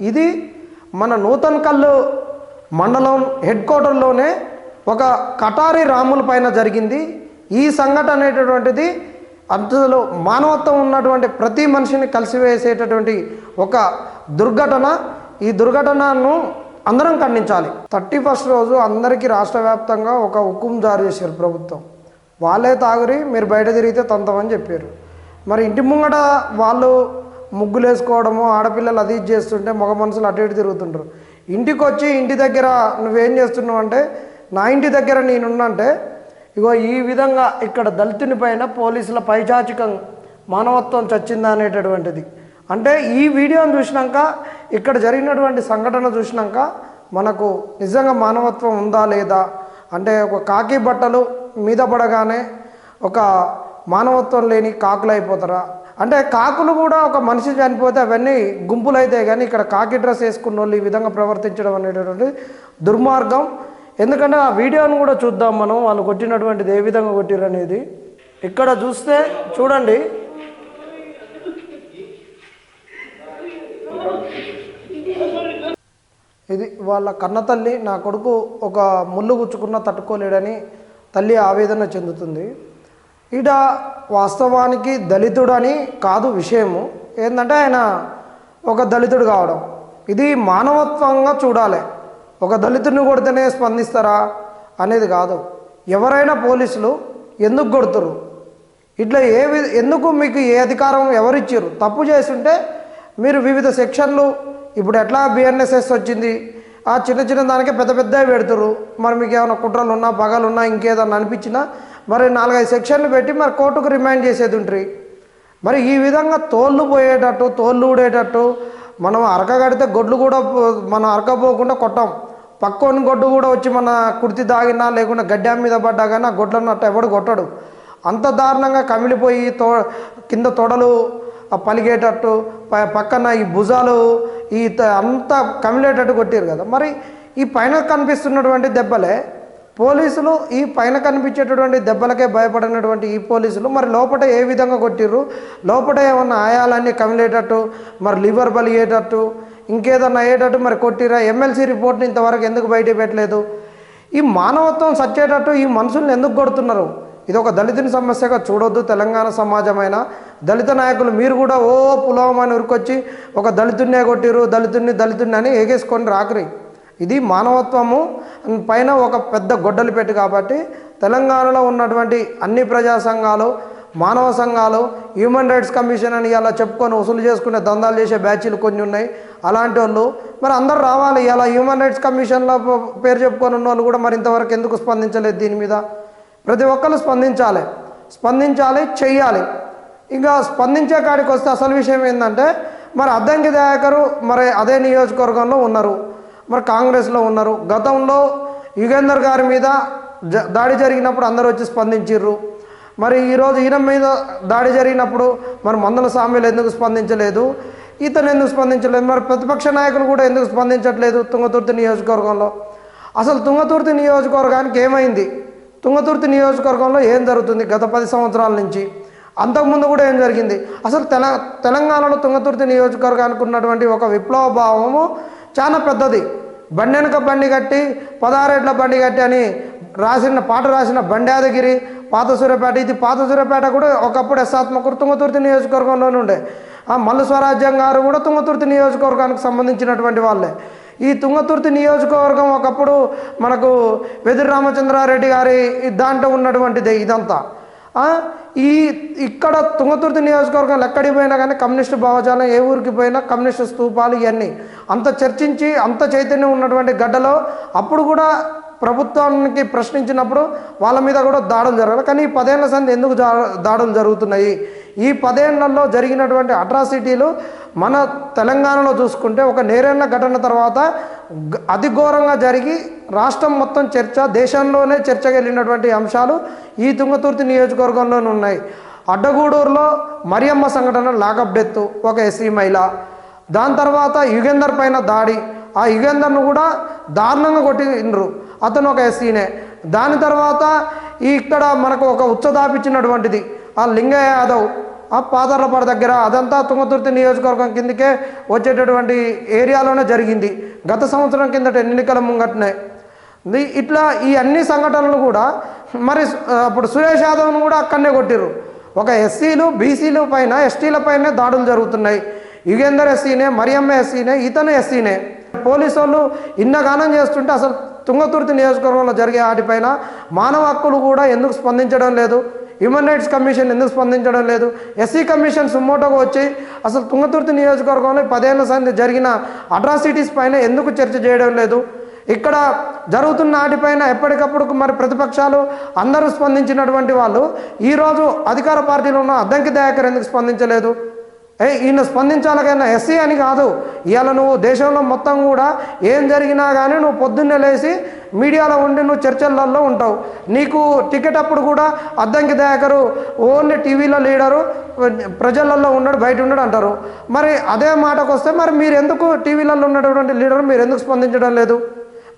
ఇది మన నూతన్ కల్లు మండలం హెడ్ క్వార్టర్లోనే ఒక కటారి రాముల పైన జరిగింది. ఈ సంఘటన అనేటటువంటిది అందులో మానవత్వం ఉన్నటువంటి ప్రతి మనిషిని కలిసివేసేటటువంటి ఒక దుర్ఘటన. ఈ దుర్ఘటనను అందరం ఖండించాలి. థర్టీ ఫస్ట్ రోజు అందరికీ రాష్ట్ర వ్యాప్తంగా ఒక హుకుం జారీ చేశారు ప్రభుత్వం. వాళ్ళే తాగురి మీరు బయట తిరిగితే తంతమని చెప్పారు. మరి ఇంటి ముంగట వాళ్ళు ముగ్గులు వేసుకోవడము ఆడపిల్లలు అది ఇది చేస్తుంటే మగ మనుషులు అటు ఇటు తిరుగుతుంటారు. ఇంటికి వచ్చి ఇంటి దగ్గర నువ్వేం చేస్తున్నావు అంటే నా ఇంటి దగ్గర నేనున్నంటే ఇగో ఈ విధంగా ఇక్కడ దళితుని పైన పోలీసుల పైచాచికం మానవత్వం చచ్చిందా అనేటటువంటిది. అంటే ఈ వీడియోని చూసినాక ఇక్కడ జరిగినటువంటి సంఘటన చూసినాక మనకు నిజంగా మానవత్వం ఉందా లేదా? అంటే ఒక కాకి బట్టలు మీద పడగానే ఒక మానవత్వం లేని కాకులు అయిపోతారా? అంటే కాకులు కూడా ఒక మనిషి చనిపోతే అవన్నీ గుంపులు అయితే కానీ ఇక్కడ కాకి డ్రెస్ వేసుకున్న వాళ్ళు ఈ విధంగా ప్రవర్తించడం అనేటటువంటి దుర్మార్గం. ఎందుకంటే ఆ వీడియోను కూడా చూద్దాం మనం వాళ్ళు కొట్టినటువంటిది ఏ విధంగా కొట్టిరు అనేది. ఇక్కడ చూస్తే చూడండి. ఇది వాళ్ళ కన్న తల్లి నా కొడుకు ఒక ముళ్ళు గుచ్చుకున్న తట్టుకోలేడని తల్లి ఆవేదన చెందుతుంది. ఇడ వాస్తవానికి దళితుడని కాదు విషయము. ఏంటంటే ఆయన ఒక దళితుడు కావడం. ఇది మానవత్వంగా చూడాలి. ఒక దళితుడిని కొడితేనే స్పందిస్తారా అనేది కాదు. ఎవరైనా పోలీసులు ఎందుకు కొడుతురు ఇట్లా ఏ వి- ఎందుకు మీకు ఏ అధికారం ఎవరిచ్చారు తప్పు చేస్తుంటే మీరు వివిధ సెక్షన్లు ఇప్పుడు ఎట్లా బిఎన్ఎస్ఎస్ వచ్చింది ఆ చిన్న చిన్న దానికే పెద్ద పెద్దవి పెడుతురు మరి మీకు ఏమైనా కుట్రలు ఉన్నా పగలు ఉన్నా ఇంకేదన్నా అనిపించినా మరి నాలుగైదు సెక్షన్లు పెట్టి మరి కోర్టుకు రిమాండ్ చేసేది ఉంటుంది మరి ఈ విధంగా తోళ్ళు పోయేటట్టు తోళ్ళు ఊడేటట్టు మనం అరక కడితే గొడ్లు కూడా మనం అరకపోకుండా కొట్టాం. పక్కోని గొడ్డు కూడా వచ్చి మన కుర్తి దాగినా లేకుండా గడ్డ మీద పడ్డా కానీ ఆ గొడ్లను అట్ట ఎవడు కొట్టడు. అంత దారుణంగా కమిలిపోయి తో కింద తొడలు పలిగేటట్టు పక్కన ఈ భుజాలు ఈ త- అంతా కమిలేటట్టు కొట్టారు కదా. మరి ఈ పైన కనిపిస్తున్నటువంటి దెబ్బలే పోలీసులు ఈ పైన కనిపించేటటువంటి దెబ్బలకే భయపడినటువంటి ఈ పోలీసులు మరి లోపల ఏ విధంగా కొట్టిర్రు? లోపల ఏమన్నా ఆయాలన్నీ కమిలేటట్టు మరి లివర్ బలిగేటట్టు ఇంకేదన్నా అయ్యేటట్టు మరి కొట్టిరా? ఎమ్మెల్సీ రిపోర్ట్ని ఇంతవరకు ఎందుకు బయట పెట్టలేదు? ఈ మానవత్వం సచ్చేటట్టు ఈ మనుషుల్ని ఎందుకు కొడుతున్నారు? ఇది ఒక దళితుని సమస్యగా చూడొద్దు తెలంగాణ సమాజమైన. దళిత నాయకులు మీరు కూడా ఓ పులవమని ఉరికొచ్చి ఒక దళితున్నే కొట్టిరు దళితుడిని దళితుడిని అని ఏగేసుకొని రాకరి. ఇది మానవత్వము పైన ఒక పెద్ద గొడ్డలు పెట్టు కాబట్టి తెలంగాణలో ఉన్నటువంటి అన్ని ప్రజా సంఘాలు మానవ సంఘాలు హ్యూమన్ రైట్స్ కమిషన్ అని ఇలా చెప్పుకొని వసూలు చేసుకునే దందాలు చేసే బ్యాచీలు కొన్ని ఉన్నాయి. అలాంటి వాళ్ళు మరి అందరు రావాలి. ఇలా హ్యూమన్ రైట్స్ కమిషన్లో పేరు చెప్పుకొని ఉన్న వాళ్ళు కూడా మరి ఇంతవరకు ఎందుకు స్పందించలేదు దీని మీద? ప్రతి ఒక్కరు స్పందించాలి. స్పందించాలి చెయ్యాలి. ఇంకా స్పందించే కాడికి వస్తే అసలు విషయం ఏంటంటే మరి అద్దంకి దయాకరు మరి అదే నియోజకవర్గంలో ఉన్నారు మరి కాంగ్రెస్లో ఉన్నారు. గతంలో యుగేందర్ గారి మీద జ దాడి జరిగినప్పుడు అందరూ వచ్చి స్పందించిర్రు. మరి ఈరోజు ఈయన మీద దాడి జరిగినప్పుడు మరి మందల సామ్యులు ఎందుకు స్పందించలేదు? ఇతను ఎందుకు స్పందించలేదు? మరి ప్రతిపక్ష నాయకులు కూడా ఎందుకు స్పందించట్లేదు తుంగతుర్తి నియోజకవర్గంలో? అసలు తుంగతుర్తి నియోజకవర్గానికి ఏమైంది? తుంగతుర్తి నియోజకవర్గంలో ఏం జరుగుతుంది గత పది సంవత్సరాల నుంచి? అంతకుముందు కూడా ఏం జరిగింది? అసలు తెల తెలంగాణలో తుంగతుర్తి నియోజకవర్గానికి ఉన్నటువంటి ఒక విప్లవ భావము చాలా పెద్దది. బండి బండి కట్టి పదహారేట్ల బండి కట్టి అని రాసిన పాట రాసిన బండాదగిరి పాత సూర్యపేట ఇది పాత సూర్యపేట కూడా ఒకప్పుడు ఎస్ఆత్మకూరు తుంగతుర్తి నియోజకవర్గంలోనే ఉండే. ఆ మల్లు స్వరాజ్యం గారు కూడా తుంగతుర్తి నియోజకవర్గానికి సంబంధించినటువంటి వాళ్ళే. ఈ తుంగతుర్తి నియోజకవర్గం ఒకప్పుడు మనకు వెదురు రామచంద్రారెడ్డి గారి దాంట్లో ఉన్నటువంటిదే ఇదంతా. ఈ ఇక్కడ తుంగతుర్తి నియోజకవర్గం ఎక్కడికి పోయినా కానీ కమ్యూనిస్టు భావజాలం ఏ ఊరికి పోయినా కమ్యూనిస్టు స్తూపాలు ఇవన్నీ. అంత చర్చించి అంత చైతన్యం ఉన్నటువంటి గడ్డలో అప్పుడు కూడా ప్రభుత్వానికి ప్రశ్నించినప్పుడు వాళ్ళ మీద కూడా దాడులు జరగాలి. కానీ ఈ పదేళ్ళ సంది ఎందుకు దాడులు జరుగుతున్నాయి? ఈ పదేళ్ళలో జరిగినటువంటి అట్రాసిటీలు మన తెలంగాణలో చూసుకుంటే ఒక నేరేళ్ళ ఘటన తర్వాత అతి ఘోరంగా జరిగి రాష్ట్రం మొత్తం చర్చ దేశంలోనే చర్చకు వెళ్ళినటువంటి అంశాలు ఈ తుంగతుర్తి నియోజకవర్గంలోనే ఉన్నాయి. అడ్డగూడూరులో మరియమ్మ సంఘటన లాకప్ డెత్ ఒక ఎస్సీ మహిళ. దాని తర్వాత యుగేందర్ పైన దాడి. ఆ యుగేందర్ను కూడా దారుణంగా కొట్టిండ్రు. అతను ఒక ఎస్సీనే. దాని తర్వాత ఈ ఇక్కడ మనకు ఒక ఉచ్చదాపిచ్చినటువంటిది ఆ లింగయ్య యాదవ్ ఆ పాదర్లపాడు దగ్గర అదంతా తుంగతుర్తి నియోజకవర్గం కిందకే వచ్చేటటువంటి ఏరియాలోనే జరిగింది. గత సంవత్సరం కిందట ఎన్నికల ముంగటనే. ఇట్లా ఈ అన్ని సంఘటనలు కూడా మరి అప్పుడు సురేష్ యాదవ్ను కూడా అక్కడనే కొట్టిర్రు. ఒక ఎస్సీలు బీసీలు పైన ఎస్టీల పైనే దాడులు జరుగుతున్నాయి. యుగేందర్ ఎస్సీనే మరియమ్మ ఎస్సీనే ఇతను ఎస్సీనే. పోలీసు వాళ్ళు ఇన్నగానం చేస్తుంటే అసలు తుంగతుర్తి నియోజకవర్గంలో జరిగే వాటిపైన మానవ హక్కులు కూడా ఎందుకు స్పందించడం లేదు? హ్యూమన్ రైట్స్ కమిషన్ ఎందుకు స్పందించడం లేదు? ఎస్సీ కమిషన్ సుమోటోగా వచ్చి అసలు తుంగతుర్తి నియోజకవర్గంలో పదేళ్ళ సంది జరిగిన అట్రాసిటీస్ పైన ఎందుకు చర్చ చేయడం లేదు? ఇక్కడ జరుగుతున్న వాటిపైన ఎప్పటికప్పుడు మరి ప్రతిపక్షాలు అందరూ స్పందించినటువంటి వాళ్ళు ఈరోజు అధికార పార్టీలో ఉన్న అద్దంకి దయాకర్ ఎందుకు స్పందించలేదు? ఏ ఈయన స్పందించాలకైనా ఎస్సీ అని కాదు. ఇవాళ నువ్వు దేశంలో మొత్తం కూడా ఏం జరిగినా కానీ నువ్వు పొద్దున్నే లేచి మీడియాలో ఉండి నువ్వు చర్చలలో ఉంటావు. నీకు టికెట్ అప్పుడు కూడా అద్దంకి దయాకరు ఓన్లీ టీవీలో లీడరు ప్రజలలో ఉన్నాడు బయట ఉన్నాడు అంటారు. మరి అదే మాటకు వస్తే మరి మీరు ఎందుకు టీవీలలో ఉన్నటువంటి లీడర్ మీరు ఎందుకు స్పందించడం లేదు?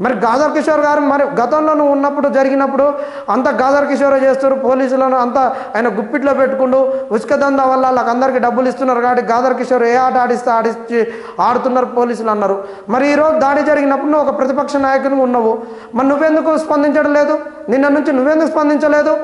మరి గాదర్ కిషోర్ గారు మరి గతంలో నువ్వు ఉన్నప్పుడు జరిగినప్పుడు అంత గాదర్ కిషోర్ చేస్తారు పోలీసులను అంత ఆయన గుప్పిట్లో పెట్టుకుంటూ ఉసుక దందా వల్ల వాళ్ళకి అందరికీ డబ్బులు ఇస్తున్నారు కాబట్టి గాదర్ కిషోర్ ఏ ఆట ఆడిస్తే ఆడిచ్చి ఆడుతున్నారు పోలీసులు అన్నారు. మరి ఈరోజు దాడి జరిగినప్పుడు నువ్వు ఒక ప్రతిపక్ష నాయకుని ఉన్నావు. మరి నువ్వెందుకు స్పందించడం లేదు? నిన్న నుంచి నువ్వెందుకు స్పందించలేదు?